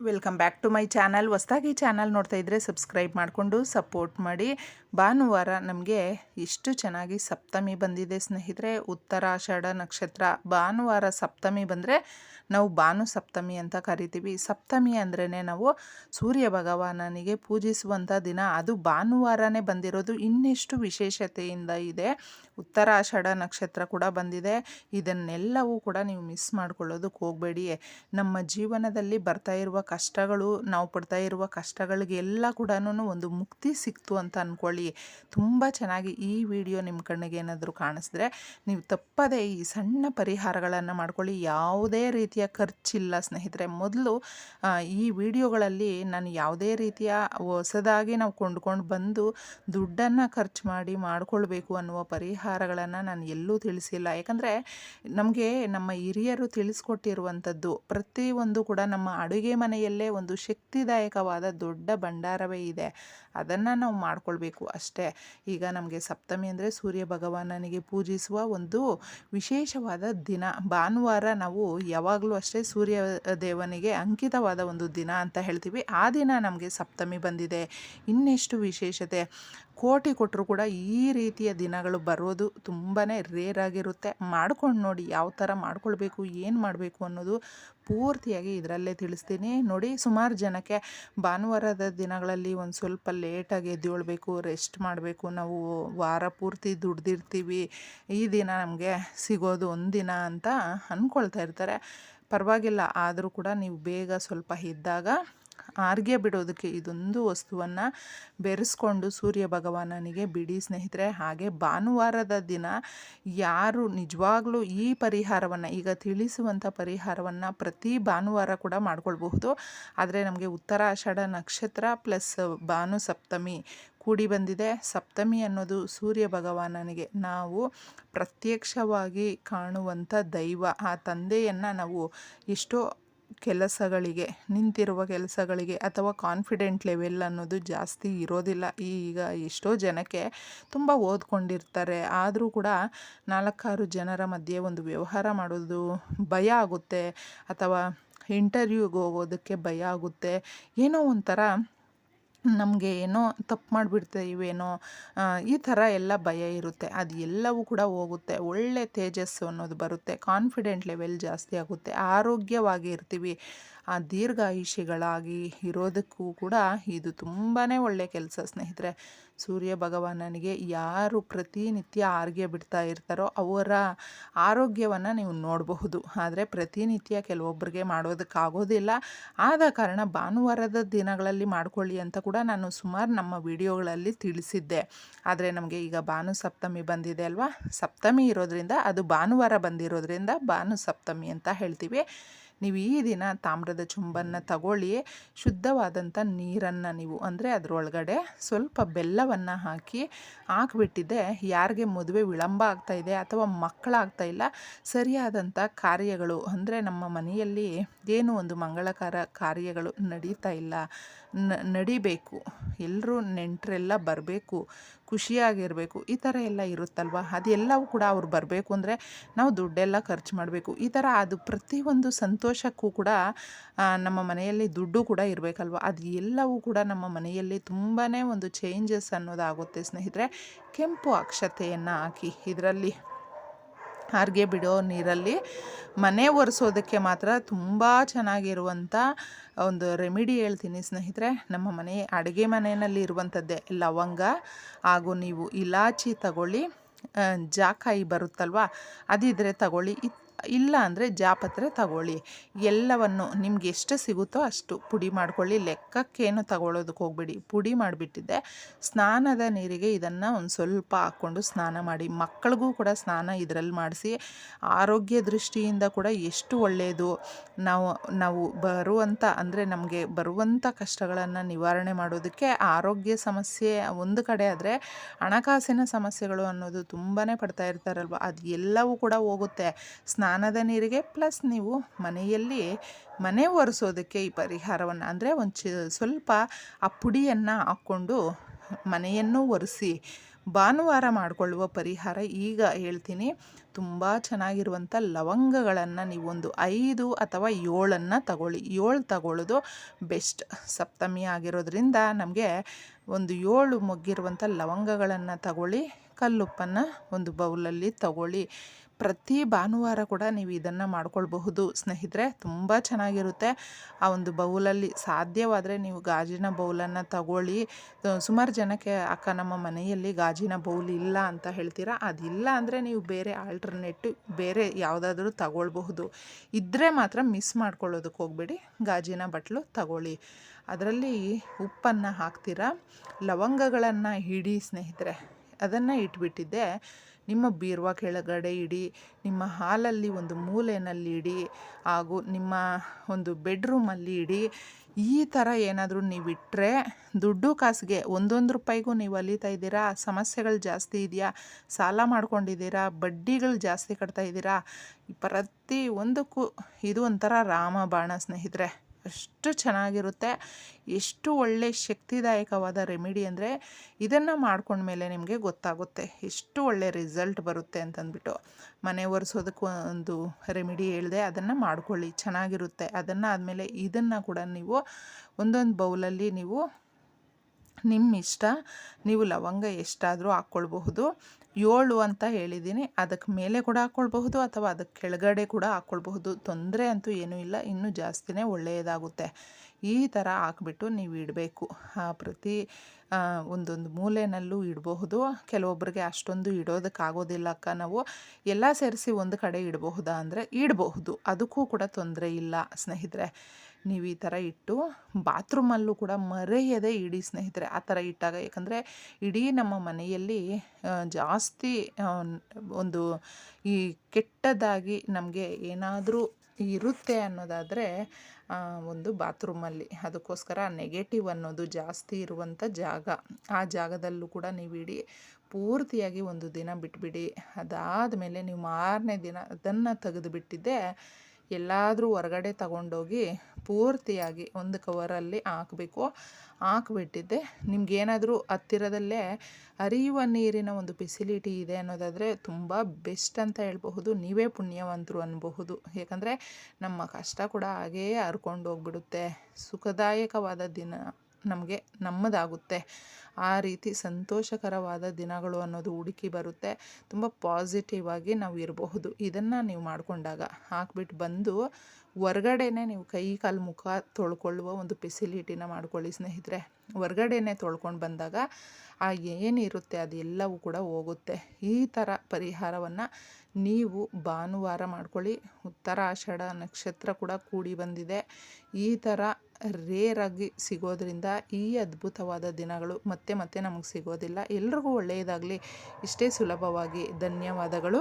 Welcome back to my channel. ಹೊಸ್ದಾಗಿ channel ನೋಡ್ತಾ ಇದ್ದರೆ ಸಬ್ಸ್ಕ್ರೈಬ್ ಮಾಡಿಕೊಂಡು ಸಪೋರ್ಟ್ ಮಾಡಿ. ಭಾನುವಾರ ನಮಗೆ ಇಷ್ಟು ಚೆನ್ನಾಗಿ ಸಪ್ತಮಿ ಬಂದಿದೆ ಸ್ನೇಹಿತರೆ. ಉತ್ತರಾಷಾಢ ನಕ್ಷತ್ರ. ಭಾನುವಾರ ಸಪ್ತಮಿ ಬಂದರೆ ನಾವು ಭಾನು ಸಪ್ತಮಿ ಅಂತ ಕರಿತೀವಿ. ಸಪ್ತಮಿ ಅಂದ್ರೇ ನಾವು ಸೂರ್ಯ ಭಗವಾನನಿಗೆ ಪೂಜಿಸುವಂಥ ದಿನ. ಅದು ಭಾನುವಾರನೇ ಬಂದಿರೋದು. ಇನ್ನೆಷ್ಟು ವಿಶೇಷತೆಯಿಂದ ಇದೆ? ಉತ್ತರಾಷಾಢ ನಕ್ಷತ್ರ ಕೂಡ ಬಂದಿದೆ. ಇದನ್ನೆಲ್ಲವೂ ಕೂಡ ನೀವು ಮಿಸ್ ಮಾಡ್ಕೊಳ್ಳೋದಕ್ಕೆ ಹೋಗಬೇಡಿ. ನಮ್ಮ ಜೀವನದಲ್ಲಿ ಬರ್ತಾ ಇರುವ ಕಷ್ಟಗಳು, ನಾವು ಪಡ್ತಾ ಇರುವ ಕಷ್ಟಗಳಿಗೆಲ್ಲ ಕೂಡ ಒಂದು ಮುಕ್ತಿ ಸಿಕ್ತು ಅಂತ ಅಂದ್ಕೊಳ್ಳಿ ತುಂಬ ಚೆನ್ನಾಗಿ ಈ ವಿಡಿಯೋ ನಿಮ್ಮ ಕಣ್ಣಿಗೆ ಏನಾದರೂ ಕಾಣಿಸಿದ್ರೆ ನೀವು ತಪ್ಪದೇ ಈ ಸಣ್ಣ ಪರಿಹಾರಗಳನ್ನು ಮಾಡ್ಕೊಳ್ಳಿ. ಯಾವುದೇ ರೀತಿಯ ಖರ್ಚಿಲ್ಲ ಸ್ನೇಹಿತರೆ. ಮೊದಲು ಈ ವಿಡಿಯೋಗಳಲ್ಲಿ ನಾನು ಯಾವುದೇ ರೀತಿಯ ಹೊಸದಾಗಿ ನಾವು ಕೊಂಡ್ಕೊಂಡು ಬಂದು ದುಡ್ಡನ್ನು ಖರ್ಚು ಮಾಡಿ ಮಾಡಿಕೊಳ್ಬೇಕು ಅನ್ನುವ ಪರಿಹಾರಗಳನ್ನು ನಾನು ಎಲ್ಲೂ ತಿಳಿಸಿಲ್ಲ. ಯಾಕಂದರೆ ನಮಗೆ ನಮ್ಮ ಹಿರಿಯರು ತಿಳಿಸ್ಕೊಟ್ಟಿರುವಂಥದ್ದು ಪ್ರತಿಯೊಂದು ಕೂಡ ನಮ್ಮ ಅಡುಗೆ ಮನೆಯಲ್ಲೇ ಒಂದು ಶಕ್ತಿದಾಯಕವಾದ ದೊಡ್ಡ ಭಂಡಾರವೇ ಇದೆ. ಅದನ್ನು ನಾವು ಮಾಡಿಕೊಳ್ಬೇಕು ಅಷ್ಟೇ. ಈಗ ನಮಗೆ ಸಪ್ತಮಿ ಅಂದರೆ ಸೂರ್ಯ ಭಗವಾನನಿಗೆ ಪೂಜಿಸುವ ಒಂದು ವಿಶೇಷವಾದ ದಿನ. ಭಾನುವಾರ ನಾವು ಯಾವಾಗಲೂ ಅಷ್ಟೇ ಸೂರ್ಯ ದೇವನಿಗೆ ಅಂಕಿತವಾದ ಒಂದು ದಿನ ಅಂತ ಹೇಳ್ತೀವಿ. ಆ ದಿನ ನಮಗೆ ಸಪ್ತಮಿ ಬಂದಿದೆ. ಇನ್ನೆಷ್ಟು ವಿಶೇಷತೆ? ಕೋಟಿ ಕೊಟ್ಟರು ಕೂಡ ಈ ರೀತಿಯ ದಿನಗಳು ಬರೋದು ತುಂಬಾ ರೇರ್ ಆಗಿರುತ್ತೆ. ಮಾಡ್ಕೊಂಡು ನೋಡಿ ಯಾವ ಥರ ಮಾಡ್ಕೊಳ್ಬೇಕು, ಏನು ಮಾಡಬೇಕು ಅನ್ನೋದು ಪೂರ್ತಿಯಾಗಿ ಇದರಲ್ಲೇ ತಿಳಿಸ್ತೀನಿ. ನೋಡಿ, ಸುಮಾರು ಜನಕ್ಕೆ ಭಾನುವಾರದ ದಿನಗಳಲ್ಲಿ ಒಂದು ಸ್ವಲ್ಪ ಲೇಟಾಗಿ ಎದ್ದೇಳಬೇಕು ರೆಸ್ಟ್ ಮಾಡಬೇಕು. ನಾವು ವಾರ ಪೂರ್ತಿ ದುಡ್ದಿರ್ತೀವಿ. ಈ ದಿನ ನಮಗೆ ಸಿಗೋದು ಒಂದಿನ ಅಂತ ಅಂದ್ಕೊಳ್ತಾ ಇರ್ತಾರೆ. ಪರವಾಗಿಲ್ಲ, ಆದರೂ ಕೂಡ ನೀವು ಬೇಗ ಸ್ವಲ್ಪ ಇದ್ದಾಗ ಆರ್ಗೆ ಬಿಡೋದಕ್ಕೆ ಇದೊಂದು ವಸ್ತುವನ್ನು ಬೆರೆಸ್ಕೊಂಡು ಸೂರ್ಯ ಭಗವಾನನಿಗೆ ಬಿಡಿ ಸ್ನೇಹಿತರೆ. ಹಾಗೆ ಭಾನುವಾರದ ದಿನ ಯಾರು ನಿಜವಾಗ್ಲೂ ಈ ಪರಿಹಾರವನ್ನು, ಈಗ ತಿಳಿಸುವಂಥ ಪರಿಹಾರವನ್ನು ಪ್ರತಿ ಭಾನುವಾರ ಕೂಡ ಮಾಡ್ಕೊಳ್ಬಹುದು. ಆದರೆ ನಮಗೆ ಉತ್ತರ ಆಷಾಢ ನಕ್ಷತ್ರ ಪ್ಲಸ್ ಭಾನು ಸಪ್ತಮಿ ಕೂಡಿ ಬಂದಿದೆ. ಸಪ್ತಮಿ ಅನ್ನೋದು ಸೂರ್ಯ ಭಗವಾನನಿಗೆ ನಾವು ಪ್ರತ್ಯಕ್ಷವಾಗಿ ಕಾಣುವಂಥ ದೈವ. ಆ ತಂದೆಯನ್ನು ನಾವು ಎಷ್ಟೋ ಕೆಲಸಗಳಿಗೆ, ನಿಂತಿರುವ ಕೆಲಸಗಳಿಗೆ ಅಥವಾ ಕಾನ್ಫಿಡೆಂಟ್ ಲೆವೆಲ್ ಅನ್ನೋದು ಜಾಸ್ತಿ ಇರೋದಿಲ್ಲ. ಈಗ ಎಷ್ಟೋ ಜನಕ್ಕೆ ತುಂಬ ಓದ್ಕೊಂಡಿರ್ತಾರೆ. ಆದರೂ ಕೂಡ ನಾಲ್ಕಾರು ಜನರ ಮಧ್ಯೆ ಒಂದು ವ್ಯವಹಾರ ಮಾಡೋದು ಭಯ ಆಗುತ್ತೆ. ಅಥವಾ ಇಂಟರ್ವ್ಯೂಗೆ ಹೋಗೋದಕ್ಕೆ ಭಯ ಆಗುತ್ತೆ. ಏನೋ ಒಂಥರ ನಮಗೆ ಏನೋ ತಪ್ಪು ಮಾಡಿಬಿಡ್ತೀವೇನೋ ಈ ಥರ ಎಲ್ಲ ಭಯ ಇರುತ್ತೆ. ಅದು ಎಲ್ಲವೂ ಕೂಡ ಹೋಗುತ್ತೆ. ಒಳ್ಳೆ ತೇಜಸ್ಸು ಅನ್ನೋದು ಬರುತ್ತೆ. ಕಾನ್ಫಿಡೆಂಟ್ ಲೆವೆಲ್ ಜಾಸ್ತಿ ಆಗುತ್ತೆ. ಆರೋಗ್ಯವಾಗಿ ಇರ್ತೀವಿ ಆ ದೀರ್ಘಾಯುಷಿಗಳಾಗಿ ಇರೋದಕ್ಕೂ ಕೂಡ ಇದು ತುಂಬಾ ಒಳ್ಳೆಯ ಕೆಲಸ, ಸ್ನೇಹಿತರೆ. ಸೂರ್ಯ ಭಗವಾನನಿಗೆ ಯಾರು ಪ್ರತಿನಿತ್ಯ ಆರ್ಗೆ ಬಿಡ್ತಾ ಇರ್ತಾರೋ ಅವರ ಆರೋಗ್ಯವನ್ನು ನೀವು ನೋಡಬಹುದು. ಆದರೆ ಪ್ರತಿನಿತ್ಯ ಕೆಲವೊಬ್ಬರಿಗೆ ಮಾಡೋದಕ್ಕಾಗೋದಿಲ್ಲ. ಆದ ಕಾರಣ ಭಾನುವಾರದ ದಿನಗಳಲ್ಲಿ ಮಾಡ್ಕೊಳ್ಳಿ ಅಂತ ಕೂಡ ನಾನು ಸುಮಾರು ನಮ್ಮ ವಿಡಿಯೋಗಳಲ್ಲಿ ತಿಳಿಸಿದ್ದೆ. ಆದರೆ ನಮಗೆ ಈಗ ಭಾನು ಸಪ್ತಮಿ ಬಂದಿದೆ ಅಲ್ವಾ? ಸಪ್ತಮಿ ಇರೋದ್ರಿಂದ ಅದು ಭಾನುವಾರ ಬಂದಿರೋದ್ರಿಂದ ಭಾನು ಸಪ್ತಮಿ ಅಂತ ಹೇಳ್ತೀವಿ. ನೀವು ಈ ದಿನ ತಾಮ್ರದ ಚುಂಬನ್ನು ತಗೊಳ್ಳಿ ಶುದ್ಧವಾದಂಥ ನೀರನ್ನು ನೀವು ಅಂದರೆ ಅದರೊಳಗಡೆ ಸ್ವಲ್ಪ ಬೆಲ್ಲವನ್ನು ಹಾಕಿ ಹಾಕ್ಬಿಟ್ಟಿದ್ದೆ ಯಾರಿಗೆ ಮದುವೆ ವಿಳಂಬ ಆಗ್ತಾ ಇದೆ ಅಥವಾ ಮಕ್ಕಳಾಗ್ತಾ ಇಲ್ಲ ಸರಿಯಾದಂಥ ಕಾರ್ಯಗಳು ಅಂದರೆ ನಮ್ಮ ಮನೆಯಲ್ಲಿ ಏನು ಒಂದು ಮಂಗಳಕರ ಕಾರ್ಯಗಳು ನಡೀತಾ ಇಲ್ಲ ನಡಿಬೇಕು. ಎಲ್ಲರೂ ನೆಂಟರೆಲ್ಲ ಬರಬೇಕು, ಖುಷಿಯಾಗಿರಬೇಕು, ಈ ಥರ ಎಲ್ಲ ಇರುತ್ತಲ್ವ? ಅದೆಲ್ಲವೂ ಕೂಡ ಅವ್ರು ಬರಬೇಕು ಅಂದರೆ ನಾವು ದುಡ್ಡೆಲ್ಲ ಖರ್ಚು ಮಾಡಬೇಕು. ಈ ಥರ ಅದು ಪ್ರತಿಯೊಂದು ಸಂತೋಷಕ್ಕೂ ಕೂಡ ನಮ್ಮ ಮನೆಯಲ್ಲಿ ದುಡ್ಡು ಕೂಡ ಇರಬೇಕಲ್ವ? ಅದು ಎಲ್ಲವೂ ಕೂಡ ನಮ್ಮ ಮನೆಯಲ್ಲಿ ತುಂಬಾ ಒಂದು ಚೇಂಜಸ್ ಅನ್ನೋದಾಗುತ್ತೆ ಸ್ನೇಹಿತರೆ. ಕೆಂಪು ಅಕ್ಷತೆಯನ್ನು ಹಾಕಿ, ಇದರಲ್ಲಿ ಹಾರಿಗೆ ಬಿಡೋ ನೀರಲ್ಲಿ ಮನೆ ಒರೆಸೋದಕ್ಕೆ ಮಾತ್ರ ತುಂಬ ಚೆನ್ನಾಗಿರುವಂಥ ಒಂದು ರೆಮಿಡಿ ಹೇಳ್ತೀನಿ ಸ್ನೇಹಿತರೆ. ನಮ್ಮ ಮನೆ ಅಡುಗೆ ಮನೆಯಲ್ಲಿ ಇರುವಂಥದ್ದೇ ಲವಂಗ ಹಾಗೂ ನೀವು ಇಲಾಚಿ ತಗೊಳ್ಳಿ. ಜಾಕಾಯಿ ಬರುತ್ತಲ್ವ? ಅದಿದ್ರೆ ತಗೊಳ್ಳಿ. ಇಲ್ಲ ಅಂದರೆ ಜಾಪತ್ರೆ ತಗೊಳ್ಳಿ. ಎಲ್ಲವನ್ನು ನಿಮ್ಗೆ ಎಷ್ಟು ಸಿಗುತ್ತೋ ಅಷ್ಟು ಪುಡಿ ಮಾಡ್ಕೊಳ್ಳಿ. ಲೆಕ್ಕಕ್ಕೇನು ತಗೊಳ್ಳೋದಕ್ಕೆ ಹೋಗ್ಬೇಡಿ. ಪುಡಿ ಮಾಡಿಬಿಟ್ಟಿದ್ದೆ. ಸ್ನಾನದ ನೀರಿಗೆ ಇದನ್ನು ಒಂದು ಸ್ವಲ್ಪ ಹಾಕ್ಕೊಂಡು ಸ್ನಾನ ಮಾಡಿ. ಮಕ್ಕಳಿಗೂ ಕೂಡ ಸ್ನಾನ ಇದರಲ್ಲಿ ಮಾಡಿಸಿ ಆರೋಗ್ಯ ದೃಷ್ಟಿಯಿಂದ ಕೂಡ ಎಷ್ಟು ಒಳ್ಳೆಯದು ನಾವು ನಾವು ಬರುವಂಥ ಅಂದರೆ ನಮಗೆ ಬರುವಂಥ ಕಷ್ಟಗಳನ್ನು ನಿವಾರಣೆ ಮಾಡೋದಕ್ಕೆ ಆರೋಗ್ಯ ಸಮಸ್ಯೆ ಒಂದು ಕಡೆ ಆದರೆ ಹಣಕಾಸಿನ ಸಮಸ್ಯೆಗಳು ಅನ್ನೋದು ತುಂಬಾ ಪಡ್ತಾ ಇರ್ತಾರಲ್ವ? ಅದು ಎಲ್ಲವೂ ಕೂಡ ಹೋಗುತ್ತೆ. ಸ್ನಾನ ಸ್ನಾನದ ನೀರಿಗೆ ಪ್ಲಸ್ ನೀವು ಮನೆಯಲ್ಲಿ ಮನೆ ಒರೆಸೋದಕ್ಕೆ ಈ ಪರಿಹಾರವನ್ನು ಅಂದರೆ ಒಂದು ಚ, ಸ್ವಲ್ಪ ಆ ಪುಡಿಯನ್ನು ಹಾಕ್ಕೊಂಡು ಮನೆಯನ್ನು ಒರೆಸಿ ಭಾನುವಾರ ಮಾಡಿಕೊಳ್ಳುವ ಪರಿಹಾರ ಈಗ ಹೇಳ್ತೀನಿ. ತುಂಬ ಚೆನ್ನಾಗಿರುವಂಥ ಲವಂಗಗಳನ್ನು ನೀವು ಒಂದು ಐದು ಅಥವಾ ಏಳನ್ನು ತಗೊಳ್ಳಿ. ಏಳು ತಗೊಳ್ಳೋದು ಬೆಸ್ಟ್. ಸಪ್ತಮಿ ಆಗಿರೋದ್ರಿಂದ ನಮಗೆ ಒಂದು ಏಳು ಮೊಗ್ಗಿರುವಂಥ ಲವಂಗಗಳನ್ನು ತಗೊಳ್ಳಿ. ಕಲ್ಲುಪ್ಪನ್ನು ಒಂದು ಬೌಲಲ್ಲಿ ತಗೊಳ್ಳಿ. ಪ್ರತಿ ಭಾನುವಾರ ಕೂಡ ನೀವು ಇದನ್ನು ಮಾಡ್ಕೊಳ್ಬಹುದು. ಸ್ನೇಹಿತರೆ, ತುಂಬ ಚೆನ್ನಾಗಿರುತ್ತೆ. ಆ ಒಂದು ಬೌಲಲ್ಲಿ ಸಾಧ್ಯವಾದರೆ ನೀವು ಗಾಜಿನ ಬೌಲನ್ನು ತಗೊಳ್ಳಿ. ಸುಮಾರು ಜನಕ್ಕೆ, ಅಕ್ಕ ನಮ್ಮ ಮನೆಯಲ್ಲಿ ಗಾಜಿನ ಬೌಲ್ ಇಲ್ಲ ಅಂತ ಹೇಳ್ತೀರಾ? ಅದಿಲ್ಲ ಅಂದರೆ ನೀವು ಬೇರೆ ಆಲ್ಟರ್ನೇಟಿವ್, ಬೇರೆ ಯಾವುದಾದ್ರೂ ತಗೊಳ್ಬಹುದು. ಇದ್ದರೆ ಮಾತ್ರ ಮಿಸ್ ಮಾಡ್ಕೊಳ್ಳೋದಕ್ಕೆ ಹೋಗಬೇಡಿ. ಗಾಜಿನ ಬಟ್ಲು ತಗೊಳ್ಳಿ. ಅದರಲ್ಲಿ ಉಪ್ಪನ್ನು ಹಾಕ್ತೀರಾ? ಲವಂಗಗಳನ್ನು ಹಿಡಿ ಸ್ನೇಹಿತರೆ. ಅದನ್ನು ಇಟ್ಬಿಟ್ಟಿದ್ದೆ. ನಿಮ್ಮ ಬೀರುವ ಕೆಳಗಡೆ ಇಡಿ, ನಿಮ್ಮ ಹಾಲಲ್ಲಿ ಒಂದು ಮೂಲೆಯಲ್ಲಿ ಇಡಿ ಹಾಗೂ ನಿಮ್ಮ ಒಂದು ಬೆಡ್ರೂಮಲ್ಲಿ ಇಡಿ. ಈ ಥರ ಏನಾದರೂ ನೀವು ಇಟ್ಟರೆ ದುಡ್ಡು ಕಾಸಿಗೆ ಒಂದೊಂದು ರೂಪಾಯಿಗೂ ನೀವು ಅಲಿತಾ ಇದ್ದೀರಾ? ಸಮಸ್ಯೆಗಳು ಜಾಸ್ತಿ ಇದೆಯಾ? ಸಾಲ ಮಾಡ್ಕೊಂಡಿದ್ದೀರಾ? ಬಡ್ಡಿಗಳು ಜಾಸ್ತಿ ಕಟ್ತಾ ಇದ್ದೀರಾ? ಪ್ರತಿ ಒಂದಕ್ಕೂ ಇದು ಒಂಥರ ರಾಮಬಾಣ ಸ್ನೇಹಿತರೆ. ಅಷ್ಟು ಚೆನ್ನಾಗಿರುತ್ತೆ. ಎಷ್ಟು ಒಳ್ಳೆ ಶಕ್ತಿದಾಯಕವಾದ ರೆಮಿಡಿ ಅಂದರೆ ಇದನ್ನು ಮಾಡ್ಕೊಂಡ್ಮೇಲೆ ನಿಮಗೆ ಗೊತ್ತಾಗುತ್ತೆ. ಎಷ್ಟು ಒಳ್ಳೆ ರಿಸಲ್ಟ್ ಬರುತ್ತೆ ಅಂತಂದ್ಬಿಟ್ಟು. ಮನೆ ಒರೆಸೋದಕ್ಕೂ ಒಂದು ರೆಮಿಡಿ ಹೇಳಿದೆ ಅದನ್ನು ಮಾಡ್ಕೊಳ್ಳಿ. ಚೆನ್ನಾಗಿರುತ್ತೆ. ಅದನ್ನು ಆದಮೇಲೆ ಇದನ್ನು ಕೂಡ ನೀವು ಒಂದೊಂದು ಬೌಲಲ್ಲಿ ನೀವು ನಿಮ್ಮ ಇಷ್ಟ ನೀವು ಲವಂಗ ಎಷ್ಟಾದರೂ ಹಾಕ್ಕೊಳ್ಬಹುದು. ಏಳು ಅಂತ ಹೇಳಿದ್ದೀನಿ. ಅದಕ್ಕೆ ಮೇಲೆ ಕೂಡ ಹಾಕ್ಕೊಳ್ಬಹುದು ಅಥವಾ ಅದಕ್ಕೆ ಕೆಳಗಡೆ ಕೂಡ ಹಾಕ್ಕೊಳ್ಬಹುದು. ತೊಂದರೆ ಅಂತೂ ಏನೂ ಇಲ್ಲ. ಇನ್ನೂ ಜಾಸ್ತಿನೇ ಒಳ್ಳೆಯದಾಗುತ್ತೆ. ಈ ಥರ ಹಾಕ್ಬಿಟ್ಟು ನೀವು ಇಡಬೇಕು. ಪ್ರತಿ ಒಂದೊಂದು ಮೂಲೆಯಲ್ಲೂ ಇಡಬಹುದು. ಕೆಲವೊಬ್ಬರಿಗೆ ಅಷ್ಟೊಂದು ಇಡೋದಕ್ಕಾಗೋದಿಲ್ಲ ಅಕ್ಕ ನಾವು. ಎಲ್ಲ ಸೇರಿಸಿ ಒಂದು ಕಡೆ ಇಡಬಹುದಾ? ಅಂದರೆ ಇಡಬಹುದು. ಅದಕ್ಕೂ ಕೂಡ ತೊಂದರೆ ಇಲ್ಲ ಸ್ನೇಹಿತರೆ. ನೀವು ಈ ಥರ ಇಟ್ಟು ಬಾತ್ರೂಮಲ್ಲೂ ಕೂಡ ಮರೆಯದೆ ಇಡಿ ಸ್ನೇಹಿತರೆ, ಆ ಥರ ಇಟ್ಟಾಗ. ಯಾಕಂದರೆ ಇಡೀ ನಮ್ಮ ಮನೆಯಲ್ಲಿ ಜಾಸ್ತಿ ಒಂದು ಈ ಕೆಟ್ಟದಾಗಿ ನಮಗೆ ಏನಾದರೂ ಇರುತ್ತೆ ಅನ್ನೋದಾದರೆ ಒಂದು ಬಾತ್ರೂಮಲ್ಲಿ. ಅದಕ್ಕೋಸ್ಕರ ನೆಗೆಟಿವ್ ಅನ್ನೋದು ಜಾಸ್ತಿ ಇರುವಂಥ ಜಾಗ. ಆ ಜಾಗದಲ್ಲೂ ಕೂಡ ನೀವು ಇಡಿ, ಪೂರ್ತಿಯಾಗಿ ಒಂದು ದಿನ ಬಿಟ್ಬಿಡಿ. ಅದಾದ ಮೇಲೆ ನೀವು ಮಾರನೇ ದಿನ ಅದನ್ನು ತೆಗೆದುಬಿಟ್ಟಿದ್ದೆ ಎಲ್ಲಾದರೂ ಹೊರಗಡೆ ತಗೊಂಡೋಗಿ ಪೂರ್ತಿಯಾಗಿ ಒಂದು ಕವರಲ್ಲಿ ಹಾಕಬೇಕು. ಹಾಕ್ಬಿಟ್ಟಿದ್ದೆ. ನಿಮ್ಗೇನಾದರೂ ಹತ್ತಿರದಲ್ಲೇ ಹರಿಯುವ ನೀರಿನ ಒಂದು ಫೆಸಿಲಿಟಿ ಇದೆ ಅನ್ನೋದಾದರೆ ತುಂಬ ಬೆಸ್ಟ್ ಅಂತ ಹೇಳಬಹುದು. ನೀವೇ ಪುಣ್ಯವಂತರು ಅನ್ನಬಹುದು ಏಕೆಂದರೆ ನಮ್ಮ ಕಷ್ಟ ಕೂಡ ಹಾಗೇ ಹರ್ಕೊಂಡು ಹೋಗ್ಬಿಡುತ್ತೆ. ಸುಖದಾಯಕವಾದ ದಿನ. ನಮಗೆ ನಮ್ಮದಾಗುತ್ತೆ. ಆ ರೀತಿ ಸಂತೋಷಕರವಾದ ದಿನಗಳು ಅನ್ನೋದು ಹುಡುಕಿ ಬರುತ್ತೆ. ತುಂಬ ಪಾಸಿಟಿವ್ ಆಗಿ ನಾವು ಇರಬಹುದು. ಇದನ್ನು ನೀವು ಮಾಡಿಕೊಂಡಾಗ ಹಾಕ್ಬಿಟ್ಟು ಬಂದು ಹೊರ್ಗಡೆನೆ ನೀವು ಕೈ ಕಾಲು ಮುಖ ತೊಳ್ಕೊಳ್ಳುವ ಒಂದು ಫೆಸಿಲಿಟಿನ ಮಾಡ್ಕೊಳ್ಳಿ ಸ್ನೇಹಿತರೆ. ಹೊರ್ಗಡೆನೆ ತೊಳ್ಕೊಂಡು ಬಂದಾಗ ಆ ಏನಿರುತ್ತೆ ಅದೆಲ್ಲವೂ ಕೂಡ ಹೋಗುತ್ತೆ. ಈ ಥರ ಪರಿಹಾರವನ್ನು ನೀವು ಭಾನುವಾರ ಮಾಡ್ಕೊಳ್ಳಿ. ಉತ್ತರ ಆಷಾಢ ನಕ್ಷತ್ರ ಕೂಡ ಕೂಡಿ ಬಂದಿದೆ. ಈ ಥರ ರೇರಾಗಿ ಸಿಗೋದ್ರಿಂದ ಈ ಅದ್ಭುತವಾದ ದಿನಗಳು ಮತ್ತೆ ಮತ್ತೆ ನಮಗೆ ಸಿಗೋದಿಲ್ಲ. ಎಲ್ರಿಗೂ ಒಳ್ಳೆಯದಾಗಲಿ. ಇಷ್ಟೇ ಸುಲಭವಾಗಿ. ಧನ್ಯವಾದಗಳು.